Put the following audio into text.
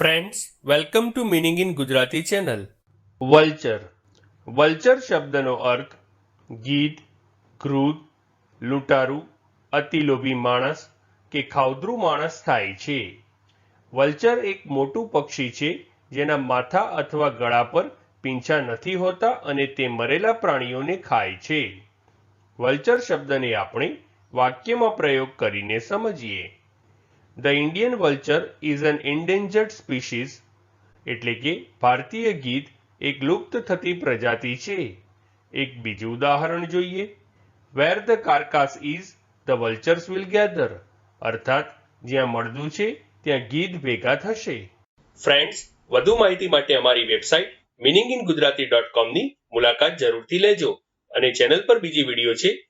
Friends welcome to meaning in Gujarati channel vulture vulture શબ્દનો અર્થ ગીધ ક્રૂદ લૂંટારું અતિલોભી માણસ કે ખાવદ્રુ માણસ થાય છે વલ્ચર એક મોટું પક્ષી છે જેના માથા અથવા ગળા પર પીંછા નથી હોતા અને તે મરેલા પ્રાણીઓને ખાય છે વલ્ચર શબ્દને આપણે વાક્યમાં પ્રયોગ કરીને સમજીએ the Indian vulture is an endangered species એટલે કે ભારતીય ગીધ એક લુપ્ત થતી પ્રજાતિ છે. એક બીજું ઉદાહરણ જોઈએ. Where the carcass is the vultures will gather અર્થાત, જ્યાં મળદું છે, ત્યાં ગીધ ભેગા થશે. ફ્રેન્ડ્સ વધુ માહિતી માટે અમારી website meaning in Gujarati dot કોમની મુલાકાત જરૂરથી લેજો અને ચેનલ પર બીજી વીડિયો છે